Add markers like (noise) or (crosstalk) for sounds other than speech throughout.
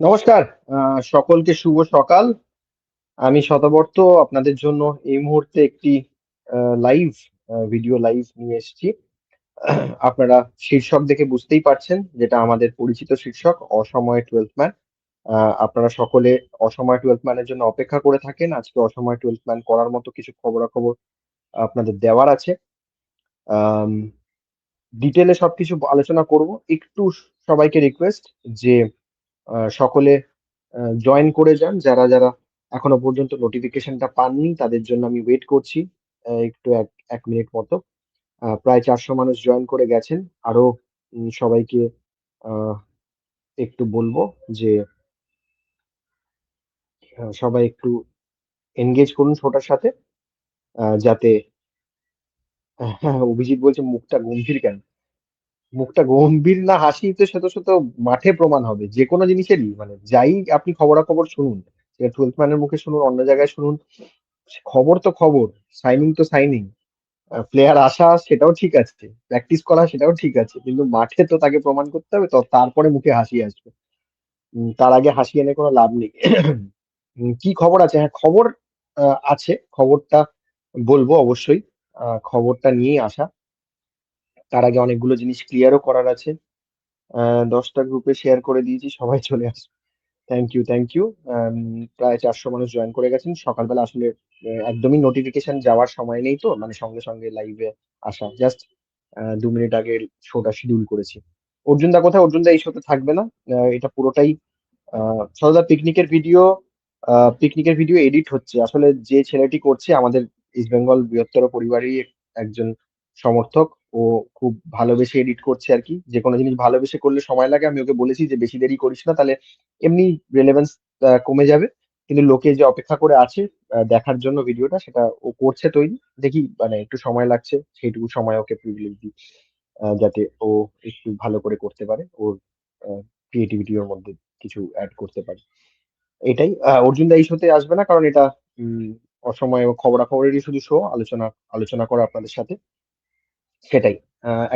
নমস্কার সকলকে শুভ সকাল। আমি শতবর্ত, আপনাদের জন্য এই মুহূর্তে একটি লাইভ ভিডিও লাইভ নিয়ে এসেছি। আপনারা শীর্ষক দেখে বুঝতেই পারছেন যেটা আমাদের পরিচিত শীর্ষক, অসময় টুয়েলথ ম্যান আপনারা সকলে অসময় টুয়েলথ ম্যানের জন্য অপেক্ষা করে থাকেন। আজকে অসময় টুয়েলথ ম্যান করার মতো কিছু খবরাখবর আপনাদের দেওয়ার আছে। ডিটেলে সবকিছু আলোচনা করব। একটু সবাইকে রিকোয়েস্ট যে সকলে জয়েন করে যান। যারা যারা এখনও পর্যন্ত নোটিফিকেশনটা পাননি, তাদের জন্য আমি ওয়েট করছি একটু এক এক মিনিট মতো। প্রায় চারশো মানুষ জয়েন করে গেছেন। আরও সবাইকে একটু বলব যে সবাই একটু এনগেজ করুন ছোটার সাথে যাতে হ্যাঁ (laughs) অভিজিৎ বলছে মুখটা গম্ভীর কেন? মুখটা গম্ভীর না হাসি তো সে তো সে তো মাঠে প্রমাণ হবে যে কোনো জিনিসেরই। মানে যাই আপনি খবরাখবর শুনুন সে টুয়েলথ ম্যানের মুখে শুনুন অন্য জায়গায় শুনুন খবর তো খবর সাইনিং তো সাইনিং প্লেয়ার আসা সেটাও ঠিক আছে প্র্যাকটিস করা সেটাও ঠিক আছে কিন্তু মাঠে তো তাকে প্রমাণ করতে হবে তো তারপরে মুখে হাসি আসবে। উম, তার আগে হাসি এনে কোনো লাভ নেই। (clears throat) কি খবর আছে? হ্যাঁ খবর আছে। খবরটা বলব অবশ্যই। খবরটা নিয়েই আসা। তার আগে অনেকগুলো জিনিস ক্লিয়ারও করার আছে। দশটা গ্রুপে শেয়ার করে দিয়েছি, সবাই চলে আসবে থ্যাংক ইউ থ্যাংক ইউ প্রায় চারশো মানুষ জয়েন করে গেছেন। সকালবেলা আসলে একদমই নোটিফিকেশন যাওয়ার সময় নেই তো মানে সঙ্গে সঙ্গে লাইভে আসা। জাস্ট দু মিনিট আগে শোটা শিডিউল করেছি। অর্জুন দা কোথায়? অর্জুন দা এই শোতে থাকবে না। এটা পুরোটাই সদা পিকনিকের ভিডিও পিকনিকের ভিডিও এডিট হচ্ছে। আসলে যে ছেলেটি করছে, আমাদের ইস্ট বেঙ্গল বৃহত্তর পরিবারেরই একজন সমর্থক ও খুব ভালোবেসে এডিট করছে আর কি। যে কোনো জিনিস ভালোবেসে করলে সময় লাগে, আমি ওকে বলেছি যে বেশি দেরি করিস না, তাহলে এমনি রেলেভেন্স কমে যাবে। কিন্তু লোকে যে অপেক্ষা করে আছে দেখার জন্য ভিডিওটা, সেটা ও করছে তৈরি। দেখি মানে একটু সময় লাগছে, সেইটুকু সময় ওকে প্রিভিলেজ দিই যাতে ও একটু ভালো করে করতে পারে, ওর ক্রিয়েটিভিটি ওর মধ্যে কিছু অ্যাড করতে পারে। এটাই অর্জুন দা এই শোতে আসবে না, কারণ এটা অসময় খবরাখবরেরই শুধু শো আলোচনা আলোচনা করা আপনাদের সাথে। সেটাই।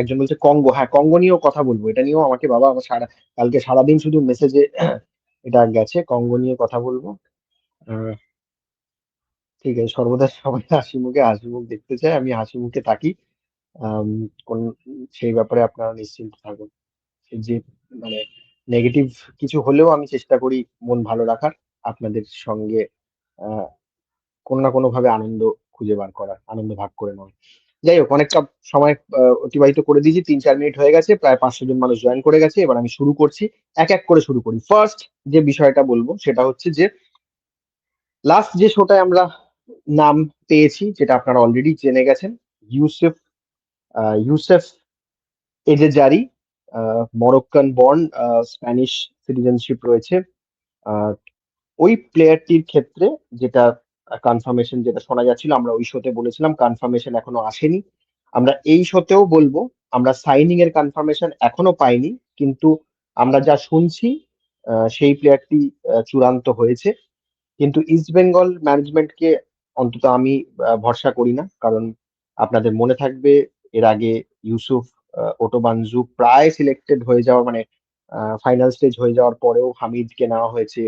একজন বলছে কঙ্গো হ্যাঁ কঙ্গো নিয়েও কথা বলব। এটা নিয়েও আমাকে বাবা আমার সারা, কালকে সারাদিন শুধু মেসেজে এটা গেছে। কঙ্গো নিয়ে কথা বলব। ঠিক আছে, সর্বদা সবাই হাসি মুখে, হাসি মুখ দেখতে চায়, আমি হাসি মুখে থাকি। কোন, সেই ব্যাপারে আপনারা নিশ্চিন্ত থাকুন। যে মানে নেগেটিভ কিছু হলেও আমি চেষ্টা করি মন ভালো রাখার, আপনাদের সঙ্গে কোনো না কোনো ভাবে আনন্দ খুঁজে বার করার, আনন্দ ভাগ করে নেওয়ার। যাই হোক, অনেকটা সময় অতিবাহিত করে দিয়েছি তিন চার মিনিট হয়ে গেছে, প্রায় পাঁচশো জন মানুষ জয়েন করে গেছে, এবার আমি শুরু করছি, এক এক করে শুরু করি। ফার্স্ট যে বিষয়টা বলব, সেটা হচ্ছে যে লাস্ট যে শোটায় আমরা নাম পেয়েছি, যেটা আপনারা অলরেডি জেনে গেছেন Youssef Youssef Ezzejjari Moroccan born Spanish citizenship রয়েছে। ওই প্লেয়ারটির ক্ষেত্রে যেটা কনফার্মেশন যেটা শোনা যাচ্ছিল, আমরা ওই শোতে বলেছিলাম কনফার্মেশন এখনও আসেনি। আমরা এই শোতেও বলব, আমরা সাইনিং এর কনফার্মেশন এখনও পাইনি, কিন্তু আমরা যা শুনছি সেই প্লেয়ারটি চূড়ান্ত হয়েছে। কিন্তু ইস্ট বেঙ্গল ম্যানেজমেন্টকে অন্তত আমি ভরসা করি না, কারণ আপনাদের মনে থাকবে, এর আগে ইউসুফ ওটোবানজু প্রায় সিলেক্টেড হয়ে যাওয়ার মানে ফাইনাল স্টেজ হয়ে যাওয়ার পরেও হামিদকে নেওয়া হয়েছে।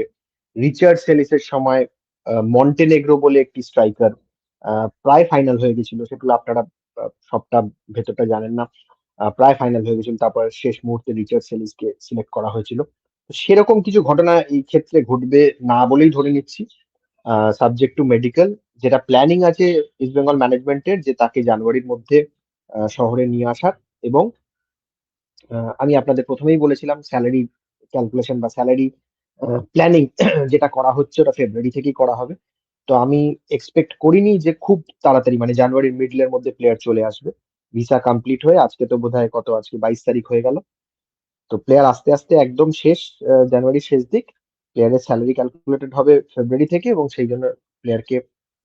রিচার্ড সেলিসের সময় মন্টেনেগ্রো বলে একটি স্ট্রাইকার প্রায় ফাইনাল হয়ে গেছিল সেগুলো আপনারা সবটা ভেতরটা জানেন না। প্রায় ফাইনাল হয়ে গেছিল, তারপর শেষ মুহূর্তে রিচার্ড সেলিসকে সিলেক্ট করা হয়েছিল। সেরকম কিছু ঘটনা এই ক্ষেত্রে ঘটবে না বলেই ধরে নিচ্ছি। সাবজেক্ট টু মেডিকেল যেটা প্ল্যানিং আছে ইস্ট বেঙ্গল ম্যানেজমেন্টের যে তাকে জানুয়ারির মধ্যে শহরে নিয়ে আসার এবং আমি আপনাদের প্রথমেই বলেছিলাম স্যালারি ক্যালকুলেশন বা স্যালারি প্ল্যানিং (clears throat) যেটা করা হচ্ছে ওটা ফেব্রুয়ারি থেকেই করা হবে। তো আমি এক্সপেক্ট করিনি যে খুব তাড়াতাড়ি মানে জানুয়ারির মিডলের মধ্যে প্লেয়ার চলে আসবে। ভিসা কমপ্লিট হয়ে আজকে তো বোধহয় কত আজকে, বাইশ তারিখ হয়ে গেল। তো প্লেয়ার আস্তে আস্তে একদম শেষ জানুয়ারির শেষ দিক। প্লেয়ারের স্যালারি ক্যালকুলেটেড হবে ফেব্রুয়ারি থেকে এবং সেই জন্য প্লেয়ারকে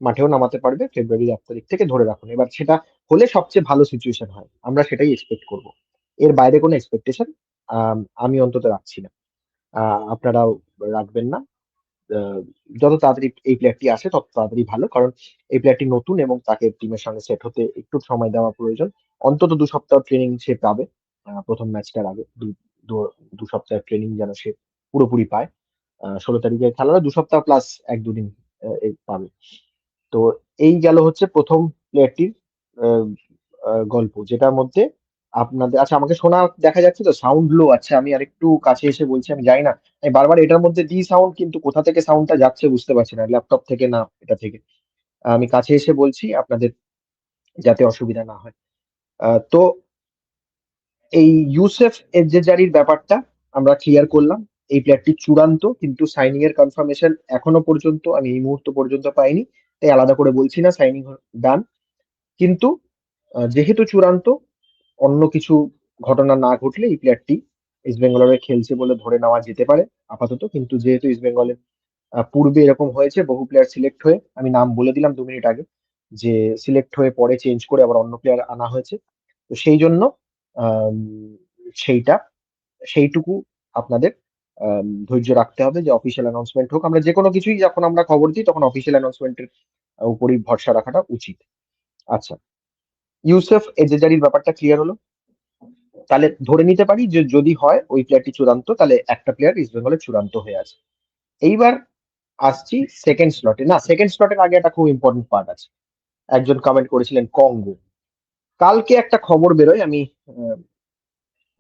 মাঠেও নামাতে পারবে ফেব্রুয়ারি এক তারিখ থেকে ধরে রাখুন। এবার সেটা হলে সবচেয়ে ভালো সিচুয়েশন হয়। আমরা সেটাই এক্সপেক্ট করব। এর বাইরে কোনো এক্সপেকটেশন আমি অন্তত রাখছি না। আপনারাও রাখবেন না। যত তাড়াতাড়ি এই প্লেয়ারটি আসে, তত তাড়াতাড়ি ভালো, কারণ এই প্লেয়ারটি নতুন এবং তাকে টিমের সঙ্গে সেট হতে একটু সময় দেওয়া প্রয়োজন। অন্তত দু সপ্তাহ ট্রেনিং সে পাবে। প্রথম ম্যাচটার আগে দু সপ্তাহের ট্রেনিং যেন সে পুরোপুরি পায়। ষোলো তারিখে খেলা দু সপ্তাহ প্লাস এক দুদিন পাবে। তো এই গেল হচ্ছে প্রথম প্লেয়ারটির গল্প, যেটার মধ্যে আপনাদের আচ্ছা আমাকে শোনা দেখা যাচ্ছে তো সাউন্ড লো আচ্ছা আমি আরেকটু কাছে এসে বলছি, আমি জানি না। আমি বারবার এটার মধ্যে দিই সাউন্ড কিন্তু কোথা থেকে সাউন্ডটা যাচ্ছে বুঝতে পারছি না ল্যাপটপ থেকে না, এটা থেকে। আমি কাছে এসে বলছি আপনাদের, যাতে অসুবিধা না হয়। তো এই ইউসেফ এজেজারির ব্যাপারটা আমরা ক্লিয়ার করলাম। এই প্লেয়ারটি চূড়ান্ত, কিন্তু সাইনিং এর কনফার্মেশন এখনও পর্যন্ত, আমি এই মুহূর্ত পর্যন্ত পাইনি, তাই আলাদা করে বলছি না সাইনিং ডান কিন্তু যেহেতু চূড়ান্ত অন্য কিছু ঘটনা না ঘটলে এই প্লেয়ারটি ইস্ট বেঙ্গলের খেলছে বলে ধরে নেওয়া যেতে পারে, আপাতত। কিন্তু যেহেতু ইস্ট বেঙ্গলের পূর্বে এরকম হয়েছে, বহু প্লেয়ার সিলেক্ট হয়ে, আমি নাম বলে দিলাম দু মিনিট আগে, যে সিলেক্ট হয়ে পরে চেঞ্জ করে আবার অন্য প্লেয়ার আনা হয়েছে। তো সেই জন্য সেইটা, সেইটুকু আপনাদের ধৈর্য রাখতে হবে যে অফিসিয়াল অ্যানাউন্সমেন্ট হোক। আমরা যে কোনো কিছুই যখন আমরা খবর দিই, তখন অফিসিয়াল অ্যানাউন্সমেন্টের উপরই ভরসা রাখাটা উচিত। আচ্ছা ইউসেফ এজেজারির ব্যাপারটা ক্লিয়ার হলো, তাহলে ধরে নিতে পারি যে যদি হয় ওই প্লেয়ারটি চূড়ান্ত, তাহলে একটা প্লেয়ার ইস্ট বেঙ্গলের চূড়ান্ত হয়ে আছে। এইবার আসছি সেকেন্ড স্লটে না সেকেন্ড স্লটের আগে একটা খুব ইম্পর্টেন্ট পার্ট আছে। একজন কমেন্ট করেছিলেন কঙ্গো কালকে একটা খবর বেরোয়, আমি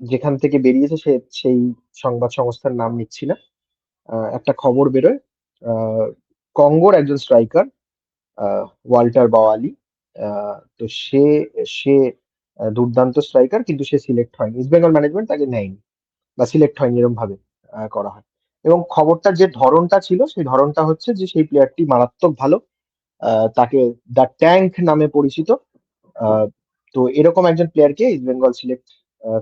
যেখান থেকে বেরিয়েছে সে, সেই সংবাদ সংস্থার নাম নিচ্ছি না। একটা খবর বেরোয় কঙ্গোর একজন স্ট্রাইকার ওয়াল্টার বাওয়ালি। তো সে সে দুর্দান্ত স্ট্রাইকার কিন্তু সে সিলেক্ট হয়নি। ইস্ট বেঙ্গল ম্যানেজমেন্ট তাকে নেয়নি বা সিলেক্ট হয়নি এরকম ভাবে করা হয়। এবং খবরটার যে ধরনটা ছিল, সেই ধরনটা হচ্ছে যে সেই প্লেয়ারটি মারাত্মক ভালো তাকে দ্য ট্যাঙ্ক নামে পরিচিত তো এরকম একজন প্লেয়ারকে ইস্ট বেঙ্গল সিলেক্ট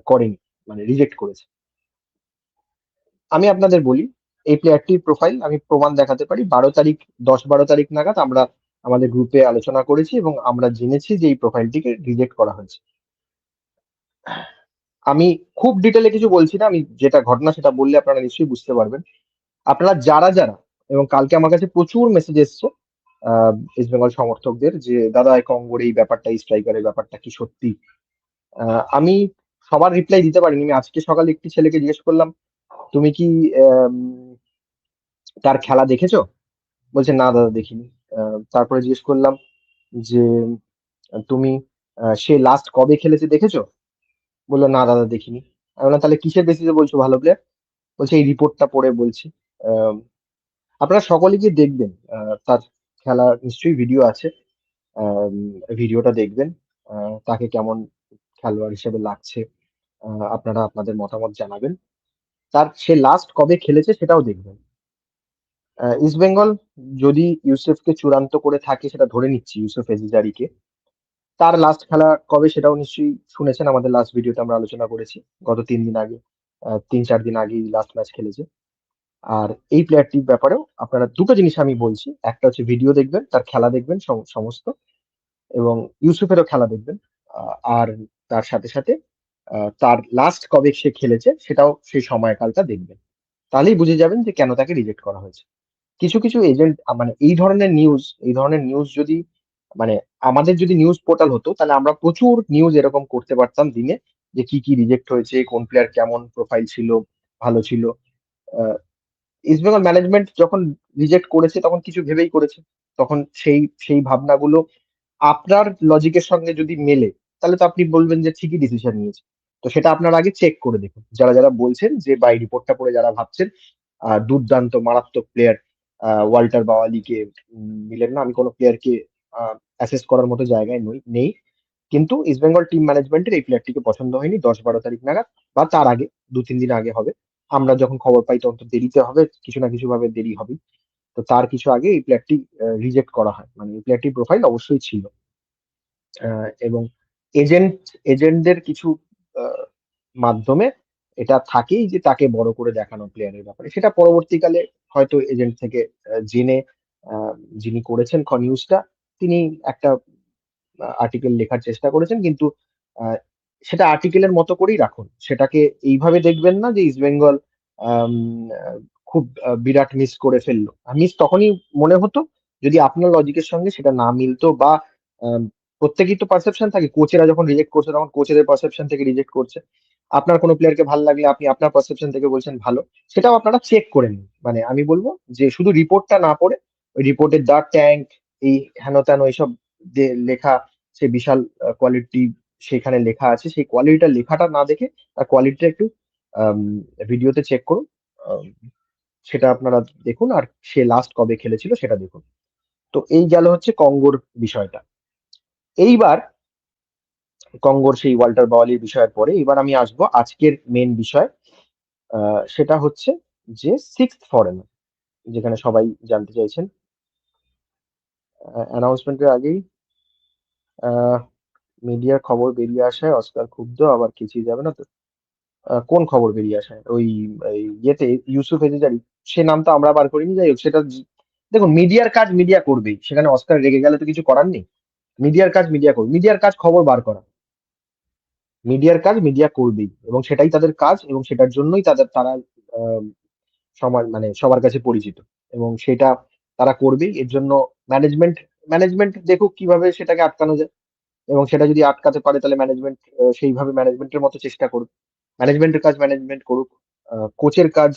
করেনি মানে রিজেক্ট করেছে। আমি আপনাদের বলি, এই প্লেয়ারটির প্রোফাইল আমি প্রমাণ দেখাতে পারি, বারো তারিখ দশ বারো তারিখ নাগাদ আমরা আমাদের গ্রুপে আলোচনা করেছি এবং আমরা জেনেছি যে এই প্রোফাইলটিকে রিজেক্ট করা হয়েছে। আমি খুব ডিটেলে কিছু বলছি না, আমি যেটা ঘটনা সেটা বললে আপনারা নিশ্চয়ই বুঝতে পারবেন। আপনারা যারা যারা, এবং কালকে আমার কাছে প্রচুর মেসেজ এসছে ইস্ট বেঙ্গল সমর্থকদের যে, দাদা কঙ্গোর এই ব্যাপারটা স্ট্রাইকারের ব্যাপারটা কি সত্যি? আমি সবার রিপ্লাই দিতে পারিনি। আমি আজকে সকালে একটি ছেলেকে জিজ্ঞেস করলাম, তুমি কি তার খেলা দেখেছ? বলছে, না, দাদা, দেখিনি। তারপরে জিজ্ঞেস করলাম যে, তুমি সে লাস্ট কবে খেলেছে দেখেছ? বলল, না দাদা, দেখিনি। আমি বললাম, তাহলে কিসের বেসিসে বলছো ভালো প্লেয়ার বলছে, এই রিপোর্টটা পড়ে বলছি। আপনারা সকলে গিয়ে দেখবেন। তার খেলা নিশ্চয়ই ভিডিও আছে। ভিডিওটা দেখবেন। তাকে কেমন খেলোয়াড় হিসেবে লাগছে আপনারা আপনাদের মতামত জানাবেন। তার সে লাস্ট কবে খেলেছে সেটাও দেখবেন। ইস্ট বেঙ্গল যদি ইউসুফকে চূড়ান্ত করে থাকে, সেটা ধরে নিচ্ছি ইউসুফ এজিজারিকে তার লাস্ট খেলা কবে সেটাও নিশ্চয়ই শুনেছেন, আমাদের লাস্ট ভিডিওতে আমরা আলোচনা করেছি। গত তিন দিন আগে তিন চার দিন আগেই লাস্ট ম্যাচ খেলেছে। আর এই প্লেয়ারটির ব্যাপারেও আপনারা দুটো জিনিস আমি বলছি। একটা হচ্ছে ভিডিও দেখবেন, তার খেলা দেখবেন সমস্ত, এবং ইউসুফেরও খেলা দেখবেন। আর তার সাথে সাথে তার লাস্ট কবে সে খেলেছে, সেটাও সেই সময়কালটা দেখবেন। তাহলেই বুঝে যাবেন যে কেন তাকে রিজেক্ট করা হয়েছে। কিছু কিছু এজেন্ট মানে এই ধরনের নিউজ এই ধরনের নিউজ যদি মানে আমাদের যদি নিউজ পোর্টাল হতো, তাহলে আমরা প্রচুর নিউজ এরকম করতে পারতাম দিনে, যে কি কি রিজেক্ট হয়েছে, কোন প্লেয়ার কেমন প্রোফাইল ছিল, ভালো ছিল। ইস্ট ম্যানেজমেন্ট যখন রিজেক্ট করেছে, তখন কিছু ভেবেই করেছে। তখন সেই সেই ভাবনাগুলো আপনার লজিকের সঙ্গে যদি মেলে, তাহলে তো আপনি বলবেন যে ঠিকই ডিসিশন নিয়েছে। তো সেটা আপনার আগে চেক করে দেখুন। যারা যারা বলছেন যে বাই রিপোর্টটা পড়ে যারা ভাবছেন দুর্দান্ত, মারাত্মক প্লেয়ার ওয়াল্টার বাওয়ালিকে উম, নিলেন না। আমি কোনো প্লেয়ারকে অ্যাসেস করার মতো জায়গায় নই নেই। কিন্তু ইস্ট বেঙ্গল টিম ম্যানেজমেন্টের এই প্লেয়ারটিকে পছন্দ হয়নি দশ বারো তারিখ নাগাদ বা তার আগে দু তিন দিন আগে হবে। আমরা যখন খবর পাই তখন তো দেরিতে হবে কিছু না কিছু ভাবে দেরি হবে তো তার কিছু আগে এই প্লেয়ারটি রিজেক্ট করা হয়। মানে এই প্লেয়ারটির প্রোফাইল অবশ্যই ছিল। এবং এজেন্ট এজেন্টদের কিছু মাধ্যমে এটা থাকেই যে তাকে বড় করে দেখানো প্লেয়ারের ব্যাপারে। সেটা পরবর্তীকালে হয়তো এজেন্ট থেকে জেনে যিনি করেছেন নিউজটা তিনি একটা আর্টিকেল লেখার চেষ্টা করেছেন। কিন্তু সেটা আর্টিকেলের মতো করেই রাখুন। সেটাকে এইভাবে দেখবেন না যে ইস্ট বেঙ্গল আহ, খুব বিরাট মিস করে ফেলল। মিস তখনই মনে হতো যদি আপনার লজিকের সঙ্গে সেটা না মিলতো বা প্রত্যেকেই তো পারসেপশন থাকে। কোচেরা যখন রিজেক্ট করছে তখন কোচেদের পারসেপশন থেকে রিজেক্ট করছে। আপনার কোনো প্লেয়ারকে ভালো লাগলে আপনি আপনার পারসেপশন থেকে বলছেন ভালো, সেটাও আপনারা চেক করে নিন। মানে আমি বলব যে শুধু রিপোর্টটা না পড়ে, ওই রিপোর্টের দ্য ট্যাঙ্ক এই হেন তেন এইসব লেখা, সে বিশাল কোয়ালিটি সেখানে লেখা আছে, সেই কোয়ালিটিটা লেখাটা না দেখে তার কোয়ালিটিটা একটু ভিডিওতে চেক করুন সেটা আপনারা দেখুন, আর সে লাস্ট কবে খেলেছিল সেটা দেখুন। তো এই গেল হচ্ছে কঙ্গোর বিষয়টা। এইবার কঙ্গোর সেই ওয়াল্টার বাওয়ালির বিষয়ের পরে এবার আমি আসব আজকের মেন বিষয় সেটা হচ্ছে যে সিক্স ফরেনার যেখানে সবাই জানতে চাইছেন। অ্যানাউন্সমেন্টের আগেই মিডিয়ার খবর বেরিয়ে আসায়, অস্কার ক্ষুব্ধ, আবার কিছুই যাবে না তো। কোন খবর বেরিয়ে আসায়? ওই ইয়েতে, ইউসুফ এজেজারি সে নাম তো আমরা বার করিনি, যাই হোক, সেটা দেখুন মিডিয়ার কাজ মিডিয়া করবেই, সেখানে অস্কার রেগে গেলে তো কিছু করার নেই। মিডিয়ার কাজ মিডিয়া করবে মিডিয়ার কাজ খবর বার করা। মিডিয়ার কাজ মিডিয়া করবেই এবং সেটাই তাদের কাজ এবং সেটার জন্যই তাদের, তারা সমাজ মানে সবার কাছে পরিচিত এবং সেটা তারা করবেই। এর জন্য ম্যানেজমেন্ট ম্যানেজমেন্ট দেখুক কীভাবে সেটাকে আটকানো যায় এবং সেটা যদি আটকাতে পারে তাহলে ম্যানেজমেন্ট সেইভাবে ম্যানেজমেন্টের মতো চেষ্টা করুক। ম্যানেজমেন্টের কাজ ম্যানেজমেন্ট করুক কোচের কাজ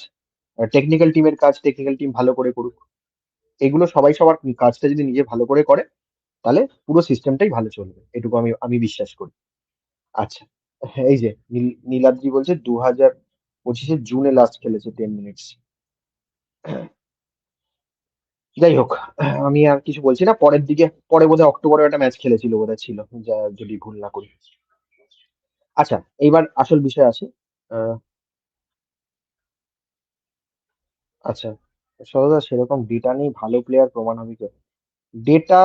টেকনিক্যাল টিমের কাজ টেকনিক্যাল টিম ভালো করে করুক। এগুলো সবাই সবার কাজটা যদি নিজে ভালো করে করে তাহলে পুরো সিস্টেমটাই ভালো চলবে। এটুকু আমি আমি বিশ্বাস করি। আচ্ছা। এই যে নীলাদ্রি বলছে দু হাজার পঁচিশে জুনে লাস্ট খেলেছে টেন মিনিটস যাই হোক আমি আর কিছু বলছি না। পরের দিকে পরে বোধহয় অক্টোবরে একটা ম্যাচ খেলেছিল বোধহয় ছিল যা যদি ভুল না করি। আচ্ছা এইবার আসল বিষয় আহ, আচ্ছা সরদা সেরকম ডেটা নেই ভালো প্লেয়ার প্রমাণ হবে কি? ডেটা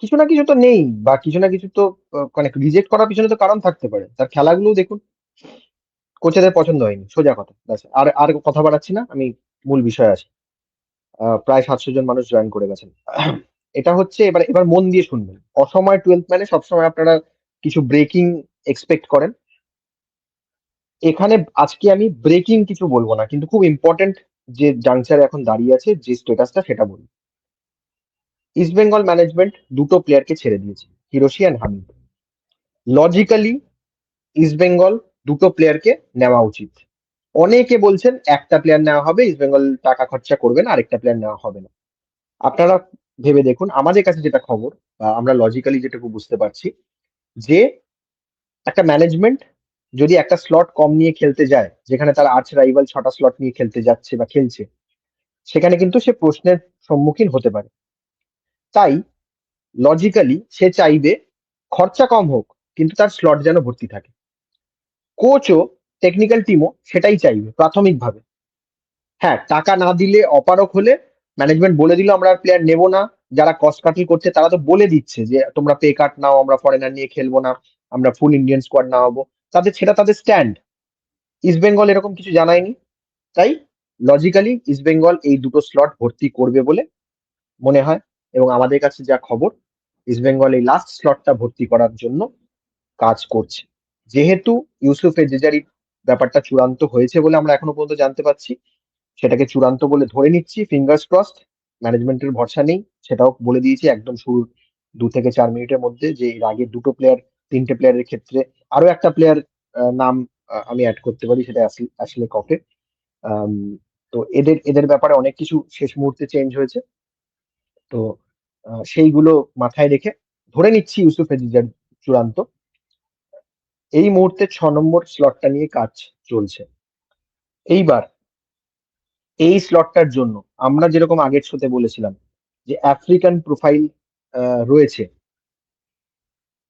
কিছু না কিছু তো নেই বা কিছু না কিছু তো মানে রিজেক্ট করার পিছনে তো কারণ থাকতে পারে। তার খেলাগুলো দেখুন কোচেদের পছন্দ হয়নি সোজা কথা আর আর কথা বাড়াচ্ছি না আমি মূল বিষয় আহ, প্রায় সাতশো জন মানুষ জয়েন করে গেছেন। এটা হচ্ছে এবার এবার মন দিয়ে শুনবেন। অসময় টুয়েলভ ম্যানে সবসময় আপনারা কিছু ব্রেকিং এক্সপেক্ট করেন। এখানে আজকে আমি ব্রেকিং কিছু বলব না কিন্তু খুব ইম্পর্টেন্ট যে জাংচারে এখন দাঁড়িয়ে আছে যে স্টেটাসটা সেটা বলব ইস্ট বেঙ্গল ম্যানেজমেন্ট দুটো প্লেয়ারকে ছেড়ে দিয়েছে Hiroshi and Hamid logically East Bengal দুটো প্লেয়ারকে নেওয়া উচিত। অনেকে বলছেন একটা প্লেয়ার নেওয়া হবে ইস্ট বেঙ্গল টাকা খরচা করবে না, আরেকটা প্লেয়ার নেওয়া হবে না। আপনারা ভেবে দেখুন, আমাদের কাছে যেটা খবর, বা আমরা লজিক্যালি যেটুকু বুঝতে পারছি, যে একটা ম্যানেজমেন্ট যদি একটা স্লট কম নিয়ে খেলতে যায়, যেখানে তার আর্চ রাইভাল ছটা স্লট নিয়ে খেলতে যাচ্ছে বা খেলছে, সেখানে কিন্তু সে প্রশ্নের সম্মুখীন হতে পারে। তাই লজিক্যালি সে চাইবে খরচা কম হোক, কিন্তু তার স্লট যেন ভর্তি থাকে। কোচও টেকনিক্যাল টিমও সেটাই চাইবে প্রাথমিকভাবে। হ্যাঁ টাকা না দিলে অপারক হলে ম্যানেজমেন্ট বলে দিল, আমরা প্লেয়ার নেব না। যারা কস্ট কাটিং করছে, তারা তো বলে দিচ্ছে যে, তোমরা পে কাট নাও, আমরা ফরেনার নিয়ে খেলব না, আমরা ফুল ইন্ডিয়ান স্কোয়াড নামাবো। তাদের, সেটা তাদের স্ট্যান্ড ইস্ট বেঙ্গল এরকম কিছু জানায়নি। তাই লজিক্যালি ইস্ট বেঙ্গল এই দুটো স্লট ভর্তি করবে বলে মনে হয়। এবং আমাদের কাছে যা খবর ইস্ট বেঙ্গল এই লাস্ট স্লটটা ভর্তি করার জন্য কাজ করছে। যেহেতু ইউসুফ এজেজারি ব্যাপারটা চূড়ান্ত হয়েছে বলে আমরা এখনও পর্যন্ত জানতে পারছি, সেটাকে চূড়ান্ত বলে ধরে নিচ্ছি ফিঙ্গার্স ক্রসড ম্যানেজমেন্টের ভরসা নেই, সেটাও বলে দিয়েছি একদম শুরুর দু থেকে চার মিনিটের মধ্যে যে এর আগে দুটো প্লেয়ার তিনটে প্লেয়ারের ক্ষেত্রে আরও একটা প্লেয়ার নাম আমি অ্যাড করতে পারি সেটা আসলে কফে। তো এদের এদের ব্যাপারে অনেক কিছু শেষ মুহূর্তে চেঞ্জ হয়েছে। তো সেইগুলো মাথায় রেখে ধরে নিচ্ছি ইউসুফ এজিজার চূড়ান্ত। এই মুহূর্তে ছ নম্বর স্লটটা নিয়ে কাজ চলছে। এইবার এই স্লটটার জন্য আমরা যেরকম আগের শোতে বলেছিলাম যে আফ্রিকান প্রোফাইল রয়েছে।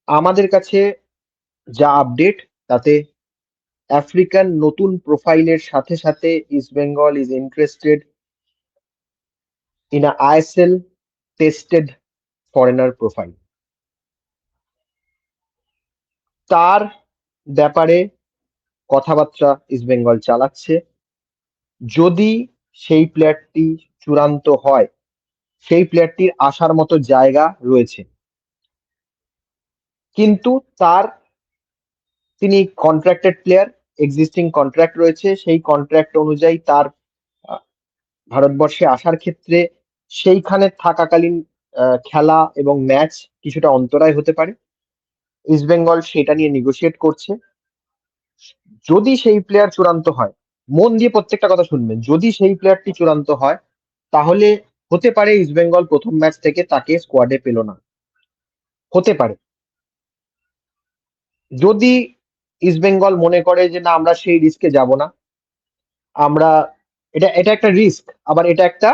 আমাদের কাছে যা আপডেট তাতে আফ্রিকান নতুন প্রোফাইলের সাথে সাথে East Bengal is interested in ISL tested foreigner profile তার ব্যাপারে কথাবার্তা ইস্ট বেঙ্গল চালাচ্ছে। যদি সেই প্লেয়ারটি চূড়ান্ত হয়, সেই প্লেয়ারটির আসার মতো জায়গা রয়েছে। কিন্তু তার তিনি কন্ট্রাক্টেড প্লেয়ার এক্সিস্টিং কন্ট্রাক্ট রয়েছে। সেই কন্ট্রাক্ট অনুযায়ী তার ভারতবর্ষে আসার ক্ষেত্রে সেইখানে থাকাকালীন খেলা এবং ম্যাচ কিছুটা অন্তরায় হতে পারে। ইস্ট বেঙ্গল সেটা নিয়ে নেগোশিয়েট করছে। যদি সেই প্লেয়ার চূড়ান্ত হয়, মন দিয়ে প্রত্যেকটা কথা শুনবেন, যদি সেই প্লেয়ারটি চূড়ান্ত হয়, তাহলে হতে পারে ইস্ট বেঙ্গল প্রথম ম্যাচ থেকে তাকে স্কোয়াডে পেল না। হতে পারে। যদি ইস্ট বেঙ্গল মনে করে যে, না, আমরা সেই রিস্কে যাব না। আমরা, এটা এটা একটা রিস্ক আবার এটা একটা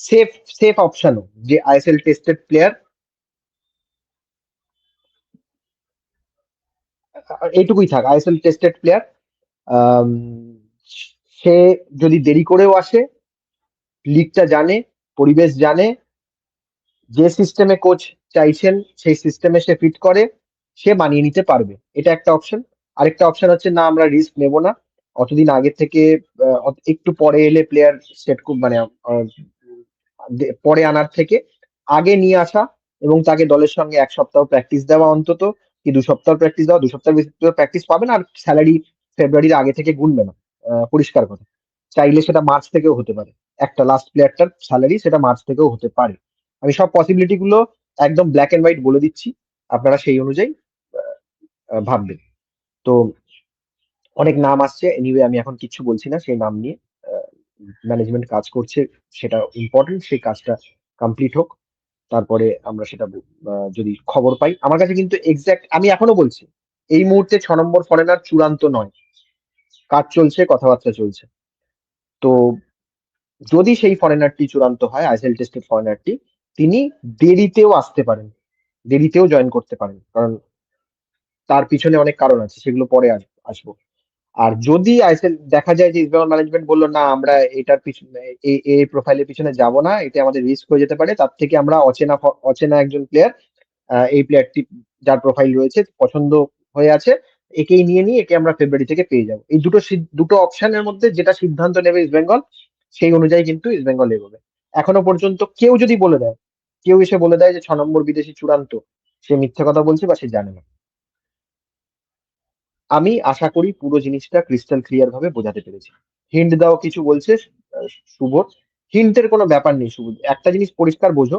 সেফ সেফ অপশনও যে আইএসএল টেস্টেড প্লেয়ার এইটুকুই থাক আইএসএল টেস্টেড প্লেয়ার সে যদি দেরি করেও আসে লিগটা জানে, পরিবেশ জানে, যে সিস্টেমে কোচ চাইছেন, সেই সিস্টেমে সে ফিট করে, সে মানিয়ে নিতে পারবে। এটা একটা অপশন আরেকটা অপশন হচ্ছে, না, আমরা রিস্ক নেব না। অতদিন আগে থেকে একটু পরে এলে প্লেয়ার সেট মানে পরে আনার থেকে আগে নিয়ে আসা এবং তাকে দলের সঙ্গে এক সপ্তাহ প্র্যাকটিস দেওয়া অন্তত, কি দু সপ্তাহ প্র্যাকটিস দেওয়া, দু সপ্তাহ প্র্যাকটিস পাবে না, আর স্যালারি ফেব্রুয়ারির আগে থেকে গুনবে না পরিষ্কার কথা। চাইলে সেটা মার্চ থেকেও হতে পারে। একটা লাস্ট প্লেয়ারটার স্যালারি সেটা মার্চ থেকেও হতে পারে। আমি সব পসিবিলিটি গুলো একদম ব্ল্যাক এন্ড হোয়াইট বলে দিচ্ছি, আপনারা সেই অনুযায়ী ভাববেন। তো অনেক নাম আসছে এনিওয়ে আমি এখন কিছু বলছি না, সেই নাম নিয়ে। ম্যানেজমেন্ট কাজ করছে, সেটা ইম্পর্টেন্ট সেই কাজটা কমপ্লিট হোক। তারপরে আমরা সেটা যদি খবর পাই। আমার কাছে কিন্তু এক্সাক্ট আমি এখনও বলছি, এই মুহূর্তে ছ নম্বর ফরেনার চূড়ান্ত নয়। কাজ চলছে, কথাবার্তা চলছে। তো যদি সেই ফরেনারটি চূড়ান্ত হয় আইসেল টেস্টেড ফরেনারটি তিনি দেরিতেও আসতে পারেন। দেরিতেও জয়েন করতে পারেন। কারণ তার পিছনে অনেক কারণ আছে, সেগুলো পরে আসব। আর যদি আইসেল দেখা যায় যে ইস্টবেঙ্গল ম্যানেজমেন্ট বলল, না, আমরা এটার পিছনে এই প্রোফাইলের পিছনে যাব না এটা আমাদের রিস্ক হয়ে যেতে পারে, তার থেকে আমরা অচেনা অচেনা একজন প্লেয়ার এই প্লেয়ারটি যার প্রোফাইল রয়েছে, পছন্দ হয়ে আছে, একেই নিয়ে নিয়ে একে আমরা ফেব্রুয়ারি থেকে পেয়ে যাব। এই দুটো দুটো অপশনের মধ্যে যেটা সিদ্ধান্ত নেবে ইস্ট বেঙ্গল সেই অনুযায়ী কিন্তু ইস্ট বেঙ্গল এগোবে। এখনও পর্যন্ত কেউ যদি বলে দেয়, কেউ এসে বলে দেয় যে ছ নম্বর বিদেশি চূড়ান্ত, সে মিথ্যে কথা বলছে বা সে জানে না। আমি আশা করি পুরো জিনিসটা ক্রিস্টাল ক্লিয়ার ভাবে বোঝাতে পেরেছি। হিন্ট দাও কিছু বলছে শুভ? হিন্টের কোনো ব্যাপার নেই, শুভ। একটা জিনিস পরিষ্কার বোঝো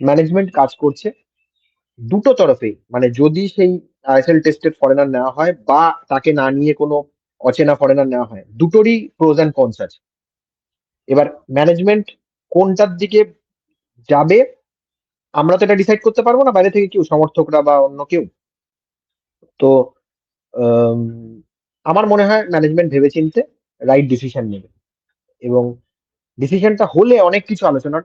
ম্যানেজমেন্ট কাজ করছে। দুটো তরফে মানে যদি সেই আইএসএল টেস্টেড ফরেনার নেওয়া হয় বা তাকে না নিয়ে কোনো অচেনা ফরেনার নেওয়া হয়, দুটোরই প্রোজ অ্যান্ড কনস আছে। এবার ম্যানেজমেন্ট কোনটার দিকে যাবে, আমরা তো এটা ডিসাইড করতে পারব না, বাইরে থেকে কেউ সমর্থকরা বা অন্য কেউ। তো আমার মনে হয় ম্যানেজমেন্ট ভেবেচিন্তে রাইট ডিসিশন নেবে। এবং ডিসিশনটা হলে অনেক কিছু আলোচনা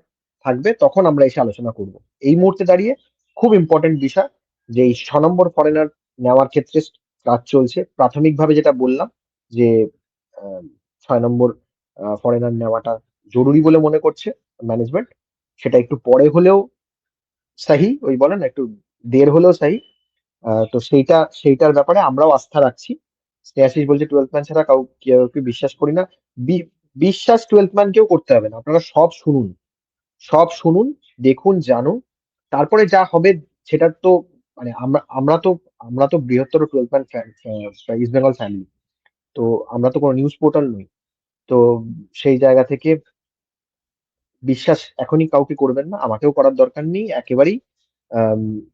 থাকবে, তখন আমরা এসে আলোচনা করব। এই মুহূর্তে দাঁড়িয়ে খুব ইম্পর্টেন্ট বিষয় যে, এই ছ নম্বর ফরেনার নেওয়ার ক্ষেত্রে কাজ চলছে। প্রাথমিকভাবে যেটা বললাম যে ছয় নম্বর ফরেনার নেওয়াটা জরুরি বলে মনে করছে ম্যানেজমেন্ট সেটা একটু পরে হলেও সাহি, ওই বলেন, একটু দের হলেও সাহি। তো সেইটা, সেইটার ব্যাপারে আমরাও আস্থা রাখছি। স্নেহাশিস বলছে টুয়েলভ ম্যান ছাড়া কাউ কেউ বিশ্বাস করি না। বিশ্বাস টুয়েলভ ম্যান কেউ করতে হবে না। আপনারা সব শুনুন। সব শুনুন, দেখুন, জানুন। তারপরে যা হবে সেটা তো মানে আমরা আমরা তো আমরা তো বৃহত্তর twelve man East Bengal family তো আমরা তো কোনো নিউজ পোর্টাল নই। তো সেই জায়গা থেকে বিশ্বাস এখনই কাউকে করবেন না। আমাকেও করার দরকার নেই। একেবারেই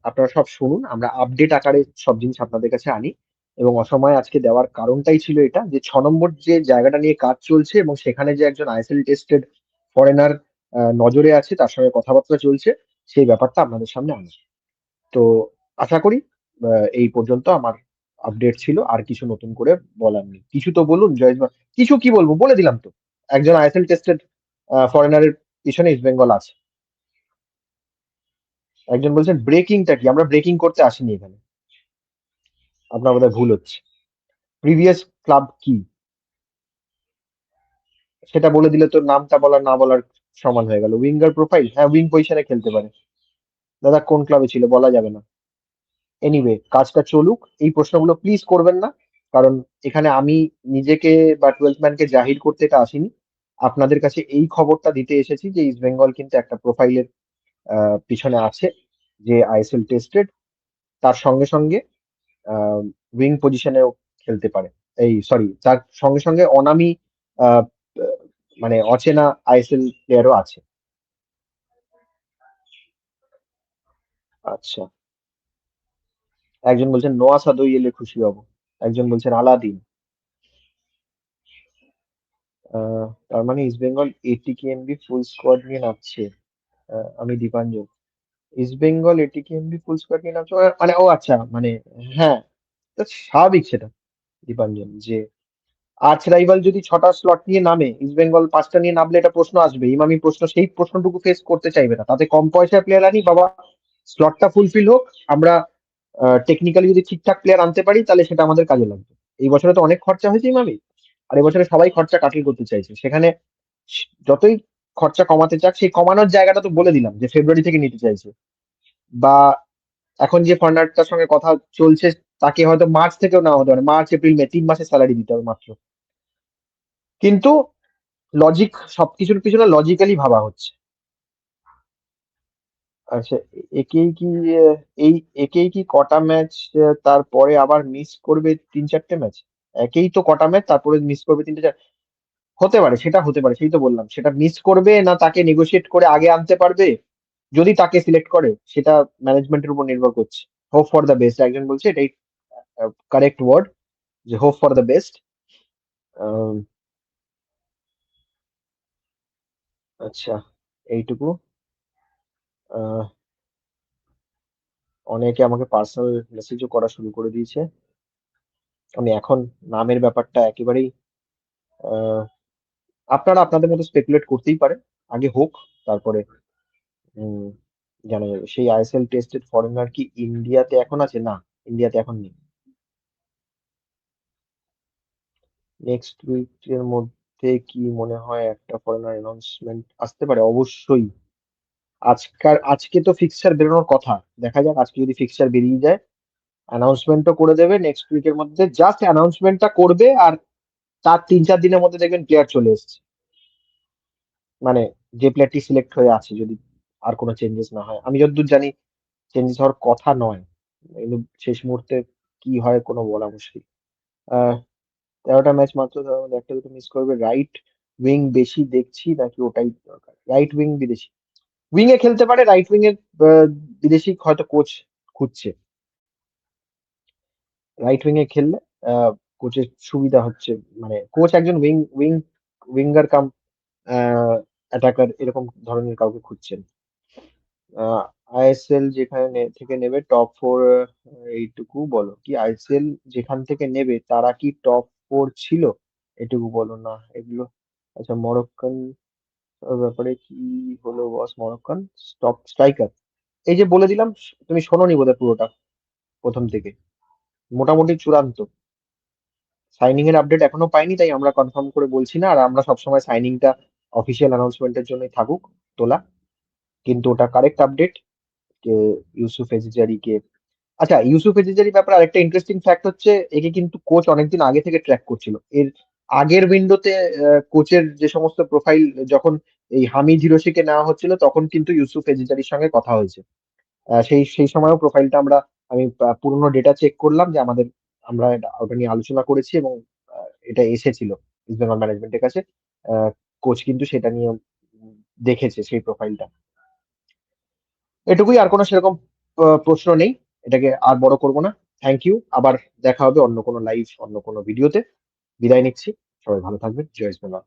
আপনারা সব শুনুন, আমরা আপডেট আকারে সব জিনিস আপনাদের কাছে আনি। এবং অসময়ে আজকে দেওয়ার কারণটাই ছিল এটা, যে ছ নম্বর যে জায়গাটা নিয়ে কাজ চলছে এবং সেখানে যে একজন আইএসএল টেস্টেড ফরেনার নজরে আছে, তার সঙ্গে কথাবার্তা চলছে, সেই ব্যাপারটা আপনাদের সামনে আনা তো আশা করি এই পর্যন্ত আমার আপডেট ছিল, আর কিছু নতুন করে বলার নেই। কিছু তো বলুন, জয়েশ কিছু কি বলব? বলে দিলাম তো। একজন আইএসএল টেস্টেড ফরেনারের পিছনে ইস্ট বেঙ্গল আছে। একজন বলছেন ব্রেকিংটা কি? আমরা ব্রেকিং করতে আসিনি এখানে। আপনার বোধহয় ভুল হচ্ছে। প্রিভিয়াস ক্লাব কি? সেটা বলে দিলে তো নামটা বলার, না বলার সমান হয়ে গেল। উইঙ্গার প্রোফাইল হ্যাঁ উইং পজিশনে খেলতে পারে। দাদা, কোন ক্লাবে ছিল? বলা যাবে না। এনিওয়ে কাজটা চলুক। এই প্রশ্নগুলো প্লিজ করবেন না। কারণ এখানে আমি নিজেকে বা টুয়েলভ ম্যানকে জাহির করতে এটা আসিনি। আপনাদের কাছে এই খবরটা দিতে এসেছি যে ইস্ট বেঙ্গল কিন্তু একটা প্রোফাইলের পিছনে আছে যে আইএসএল টেস্টেড তার সঙ্গে সঙ্গে উইং পজিশনেও খেলতে পারে। এই সরি তার সঙ্গে সঙ্গে অনামি মানে অচেনা আইএসএল প্লেয়ারও আছে। আচ্ছা। একজন বলছেন নোয়া সাদই এলে খুশি হব। একজন বলছেন আলাদিন। তার মানে East Bengal ATKMB full squad নিয়ে আহ, আমি Dipanjan. East Bengal ATKMB full squad নিয়ে নামছে মানে- ও আচ্ছা মানে হ্যাঁ স্বাভাবিক সেটা, দীপাঞ্জন, যে আর্চ রাইভাল যদি ছটা স্লট নিয়ে নামে ইস্ট বেঙ্গল পাঁচটা নিয়ে নামলে এটা প্রশ্ন আসবে। ইমামি প্রশ্ন, সেই প্রশ্নটুকু ফেস করতে চাইবে না। তাতে কম পয়সায় প্লেয়ার আনি, বাবা স্লটটা ফুলফিল হোক, আমরা টেকনিক্যালি যদি ঠিকঠাক প্লেয়ার আনতে পারি, তাহলে সেটা আমাদের কাজে লাগবে। এই বছরে তো অনেক খরচা হয়েছে, ইমামি। আর এবছরে সবাই খরচা কাটিল করতে চাইছে। সেখানে, যতই খরচা কমাতে চাক, সেই কমানোর জায়গাটা তো বলে দিলাম যে ফেব্রুয়ারি থেকে নিতে চাইছে। বা এখন যে ফান্ডারটার সঙ্গে কথা চলছে, তাকে হয়তো মার্চ থেকেও নেওয়া হতে পারে। মার্চ এপ্রিল মে তিন মাসের স্যালারি দিতে হবে মাত্র। কিন্তু লজিক সবকিছুর পিছনে লজিক্যালি ভাবা হচ্ছে। আচ্ছা একেই কি, এই, একেই কি কটা ম্যাচ তারপরে আবার মিস করবে তিন চারটে ম্যাচ একেই তো কটা ম্যাচ তারপরে মিস করবে তিনটে চার হতে পারে, সেটা হতে পারে, সেই তো বললাম। সেটা মিস করবে না তাকে নেগোশিয়েট করে আগে আনতে পারবে? যদি তাকে সিলেক্ট করে, সেটা ম্যানেজমেন্টের উপর নির্ভর করছে। হোপ ফর দ্য বেস্ট একজন বলছে এটাই কারেক্ট ওয়ার্ড যে হোপ ফর দ্য বেস্ট আচ্ছা এইটুকু। অনেকে আমাকে পার্সোনাল মেসেজও করা শুরু করে দিয়েছে। আমি এখন নামের ব্যাপারটা একেবারেই আপনারা আপনাদের মতো স্পেকুলেট করতেই পারেন। আগে হোক, তারপরে জানা যাবে সেই আইএসএল টেস্টেড ফরেনার কি ইন্ডিয়াতে এখন আছে? না ইন্ডিয়াতে এখন নেই। নেক্সট উইকের মধ্যে কি মনে হয় একটা ফরেনার অ্যানাউন্সমেন্ট আসতে পারে? অবশ্যই। আজকার, আজকে তো ফিক্সচার বেরোনোর কথা। দেখা যাক, আজকে যদি ফিক্সচার বেরিয়ে যায় অ্যানাউন্সমেন্টও করে দেবে। নেক্সট উইকের মধ্যে জাস্ট অ্যানাউন্সমেন্টটা করবে আর তার তিন, চার দিনের মধ্যে দেখবেন প্লেয়ার চলে এসছে। মানে যে প্লেয়ারটি সিলেক্ট হয়ে আছে যদি আর কোনো চেঞ্জেস না হয়। আমি যতদূর জানি চেঞ্জেস হওয়ার কথা নয়। শেষ মুহূর্তে কি হয় কোনো বলা মুশকিল। তেরোটা ম্যাচ মাত্র, তার একটা দুটো মিস করবে। রাইট উইং বেশি দেখছি নাকি ওটাই দরকার? রাইট উইং বিদেশি। উইং এ খেলতে পারে রাইট উইং এর বিদেশি হয়তো কোচ খুঁজছে। রাইট উইং এ খেললে কোচের সুবিধা হচ্ছে মানে কোচ একজন wing wing winger cum attacker এরকম ধরনের কাউকে খুঁজছেন। আইএসএল যেখানে থেকে নেবে টপ ফোর এইটুকু বলো। কি আইএসএল যেখান থেকে নেবে, তারা কি টপ ফোর ছিল? এটুকু বলো না, এগুলো। আচ্ছা মরক্কান ব্যাপারে কি হলো বস মরক্কান টপ স্ট্রাইকার এই যে বলে দিলাম, তুমি শোনোনি বোধহয় পুরোটা, প্রথম থেকে। মোটামুটি চূড়ান্ত। সাইনিং এর আপডেট এখনও পাইনি, তাই আমরা কনফার্ম করে বলছি না। আর আমরা সবসময় সাইনিংটা অফিসিয়াল অ্যানাউন্সমেন্টের জন্যই থাকুক, তোলা। কিন্তু ওটা কারেক্ট আপডেট যে ইউসুফ এজিজারিকে আচ্ছা ইউসুফ এজিজারি ব্যাপারে আরেকটা ইন্টারেস্টিং ফ্যাক্ট হচ্ছে, একে কিন্তু কোচ অনেকদিন আগে থেকে ট্র্যাক করছিল। এর আগের উইন্ডোতে কোচের যে সমস্ত প্রোফাইল যখন এই হামিদ হিরোশিকে নেওয়া হচ্ছিল, তখন কিন্তু ইউসুফ এজিজারির সঙ্গে কথা হয়েছে। সেই সেই সময়ও প্রোফাইলটা আমরা, আমি পুরোনো ডেটা চেক করলাম যে আমাদের আমরা ওটা নিয়ে আলোচনা করেছি এবং এটা এসেছিল ইস্ট বেঙ্গল ম্যানেজমেন্টের কাছে। কোচ কিন্তু সেটা নিয়ে দেখেছে সেই প্রোফাইলটা এটুকুই, আর কোনো সেরকম প্রশ্ন নেই। এটাকে আর বড় করব না। থ্যাংক ইউ আবার দেখা হবে অন্য কোনো লাইভ অন্য কোনো ভিডিওতে বিদায় নিচ্ছি। সবাই ভালো থাকবেন। জয় ইস্ট বেঙ্গল